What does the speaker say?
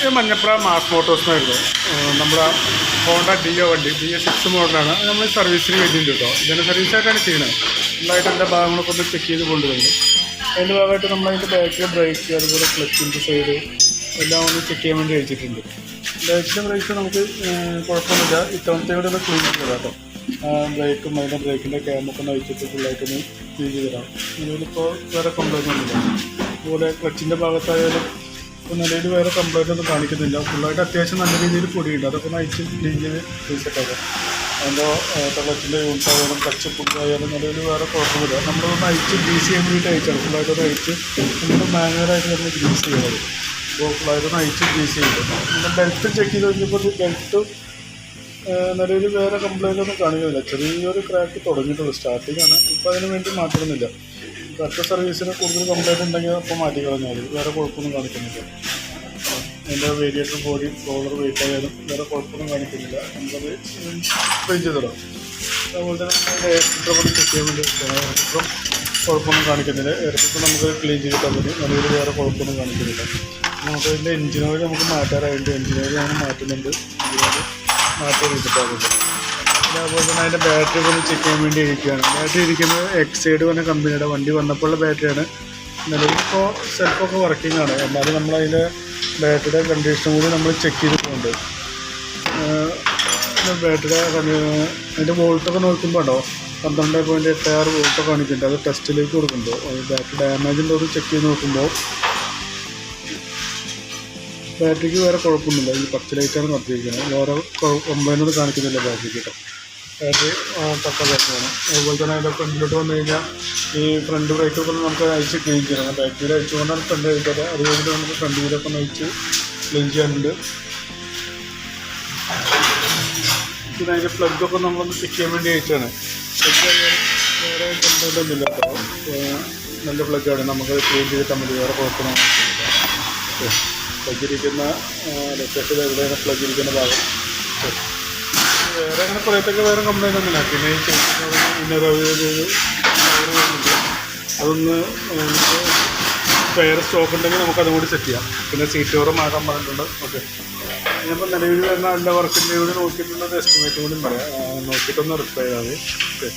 ഇത് മഞ്ഞപ്പുറ മാസ് മോട്ടോഴ്സിനായിരുന്നു നമ്മുടെ ഹോണ്ട ഡിയോ വണ്ടി ഡി എ സിക്സ് മോഡലാണ്. നമ്മൾ സർവീസിന് വരുന്നുണ്ട് കേട്ടോ ഇതിന്റെ സർവീസായിട്ടാണ് ചെയ്യുന്നത്. നന്നായിട്ട് എന്റെ ഭാഗങ്ങളൊക്കെ ഒന്ന് ചെക്ക് ചെയ്ത് കൊണ്ടുവരുന്നത് അതിന്റെ ഭാഗമായിട്ട് നമ്മളതിന്റെ ബാക്കിലെ ബ്രേക്ക് അതുപോലെ ക്ലച്ചിന്റെ സൈഡ് എല്ലാം ഒന്ന് ചെക്ക് ചെയ്യാൻ വേണ്ടി വെച്ചിട്ടുണ്ട്. ബാക്കിലെ ബ്രേക്ക് നമുക്ക് കുഴപ്പമില്ല ഇത്തവണത്തെ ഒന്ന് ക്ലീൻ ചെയ്ത് കേട്ടോ ബ്രേക്കും അതിന്റെ ബ്രേക്കിന്റെ ക്യാമൊക്കെ ഒന്ന് അയച്ചിട്ട് ഫുള്ളായിട്ടൊന്ന് ക്ലീൻ ചെയ്ത് തരാം. ഇതിലിപ്പോൾ വേറെ കംപ്ലൈന്റ് ഒന്നുമില്ല അതുപോലെ ക്ലച്ചിന്റെ ഭാഗത്തായാലും ഇപ്പോൾ നിലയിൽ വേറെ കംപ്ലൈന്റ് ഒന്നും കാണിക്കുന്നില്ല. ഫുള്ളായിട്ട് അത്യാവശ്യം നല്ല രീതിയിൽ പൊടിയുണ്ട് അതൊക്കെ ഒന്ന് അയച്ച് ക്ലീൻ ചെയ്ത് റീസെറ്റാക്കാം അതിന്റെ ക്ലച്ചിന്റെ യൂണിറ്റ് ആയാലും ടച്ച് ആയാലും നിലയിൽ വേറെ കുഴപ്പമില്ല. നമ്മളൊന്ന് അയച്ച് ഗ്രീസ് ചെയ്യാൻ വേണ്ടിയിട്ട് അയച്ചാണ് ഫുള്ളായിട്ടൊന്ന് അയച്ച് നമ്മൾ മാനുവലായിട്ട് നമ്മൾ ഗ്രീസ് ചെയ്യുന്നത് അപ്പോൾ ഫുള്ളായിട്ടൊന്ന് അയച്ച് ഗ്രീസ് ചെയ്തു നമ്മൾ ബെൽറ്റ് ചെക്ക് ചെയ്ത് നോക്കിയപ്പോൾ ബെൽറ്റ് നിലവിൽ വേറെ കംപ്ലൈന്റ് ഒന്നും കാണിക്കുന്നില്ല. ചെറിയൊരു ക്രാക്ക് തുടങ്ങിയിട്ടുള്ളൂ. സ്റ്റാർട്ടിംഗ് ആണ്. ഇപ്പോൾ അതിന് വേണ്ടി മാറ്റുന്നില്ല അടുത്ത സർവീസിന് കൂടുതൽ കംപ്ലൈന്റ് ഉണ്ടെങ്കിൽ അപ്പോൾ മാറ്റി കളഞ്ഞാൽ വേറെ കുഴപ്പമൊന്നും കാണിക്കുന്നില്ല. അതിന്റെ വേരിയേറ്റർ ബോഡി സോളർ വെയിറ്റ് ആയാലും വേറെ കുഴപ്പമൊന്നും കാണിക്കുന്നില്ല. നമുക്കത് ചേഞ്ച് ചെയ്തിടാം. അതുപോലെ തന്നെ നമ്മുടെ എയർ ഫിൽറ്റർ കൂടി ചെക്ക് ചെയ്യാൻ വേണ്ടി കുഴപ്പമൊന്നും കാണിക്കുന്നില്ല. എയർ ഫിൽറ്റർ നമുക്ക് ക്ലീൻ ചെയ്തിട്ടാൽ മതി. നിലവിൽ വേറെ കുഴപ്പമൊന്നും കാണിക്കുന്നില്ല. നമുക്ക് അതിന്റെ എഞ്ചിൻ നമുക്ക് മാറ്റാറായിട്ട് എഞ്ചിൻ ഓയിൽ നമ്മൾ മാറ്റുന്നുണ്ട്. മാറ്റി പിന്നെ അതുപോലെ തന്നെ അതിന്റെ ബാറ്ററി ഒന്ന് ചെക്ക് ചെയ്യാൻ വേണ്ടി ഇരിക്കുകയാണ്. ബാറ്ററി ഇരിക്കുന്നത് എക്സൈഡ് പറഞ്ഞ കമ്പനിയുടെ വണ്ടി വന്നപ്പോഴുള്ള ബാറ്ററിയാണ് നിലവിലിപ്പോൾ സെൽഫൊക്കെ വർക്കിംഗ് ആണ്. എന്നാലും നമ്മൾ അതിന്റെ ബാറ്ററിയുടെ കണ്ടീഷൻ കൂടി നമ്മൾ ചെക്ക് ചെയ്ത് പോകുന്നുണ്ട് ബാറ്ററിയുടെ അതിന്റെ വോൾട്ടൊക്കെ നോക്കുമ്പോൾ ഉണ്ടോ? പന്ത്രണ്ട് പോയിന്റ് എട്ട് ആറ് വോൾട്ടൊക്കെ കാണിക്കുന്നുണ്ട്. അത് ടെസ്റ്റിലേക്ക് കൊടുക്കുമ്പോൾ ബാറ്ററി ഡാമേജ് ഉണ്ടോ ചെക്ക് ചെയ്ത് നോക്കുമ്പോൾ ബാറ്ററിക്ക് വേറെ കുഴപ്പമൊന്നുമില്ല. ഈ പച്ച ലൈറ്റാണ് കത്തിയിരിക്കുന്നത്. വേറെ ഒമ്പതിനോട് കാണിക്കുന്നില്ല ബാറ്ററി കേട്ടോ. ബാറ്ററി തക്ക ബാറ്ററിയാണ് അതുപോലെ തന്നെ അതിന്റെ ഫ്രണ്ടിലോട്ട് വന്നു കഴിഞ്ഞാൽ ഈ ഫ്രണ്ട് ബ്രേക്കൊക്കെ ഒന്ന് നമുക്ക് അയച്ച് ക്ലീൻ ചെയ്യണം. ബാക്ക് വീൽ അയച്ചുകൊണ്ടാണ് ഫ്രണ്ട് കഴിക്കാറ് അതുകൊണ്ട് നമുക്ക് ഫ്രണ്ട് വീലൊക്കെ ഒന്ന് അയച്ച് ക്ലീൻ ചെയ്യാനുണ്ട്. പിന്നെ അതിന്റെ പ്ലഗൊക്കെ നമ്മളൊന്ന് ചെക്ക് ചെയ്യാൻ വേണ്ടി അയച്ചാണ് വേറെ കംപ്ലൈന്റ് ഒന്നുമില്ല കേട്ടോ. നല്ല പ്ലഗാണ് നമുക്ക് ക്ലീൻ ചെയ്തിട്ടാൽ മതി. വേറെ കുഴപ്പമൊന്നും കാണിക്കുന്നില്ല പ്ലഗ് ഇരിക്കുന്ന ലൊക്കേഷൻ എവിടെയാണ് പ്ലഗിരിക്കുന്ന ഭാഗം? വേറെ അങ്ങനെ പറയത്തൊക്കെ വേറെ കംപ്ലൈന്റ് ഒന്നുമില്ല. പിന്നെ ഈ ഇന്നർ അതൊന്ന് വേറെ സ്റ്റോക്ക് ഉണ്ടെങ്കിൽ നമുക്ക് അതും കൂടി സെറ്റ് ചെയ്യാം. പിന്നെ സീറ്റ് കവർ മാറ്റാൻ പറഞ്ഞിട്ടുണ്ട്. ഓക്കെ ഞാനിപ്പോൾ നിലവിൽ വരുന്ന എല്ലാ വർക്കിന്റെ കൂടി നോക്കിയിട്ടുള്ളത് എസ്റ്റിമേറ്റ് കൂടി പറയാം. നോക്കിയിട്ടൊന്ന് റിപ്ലൈ ചെയ്താൽ ഓക്കെ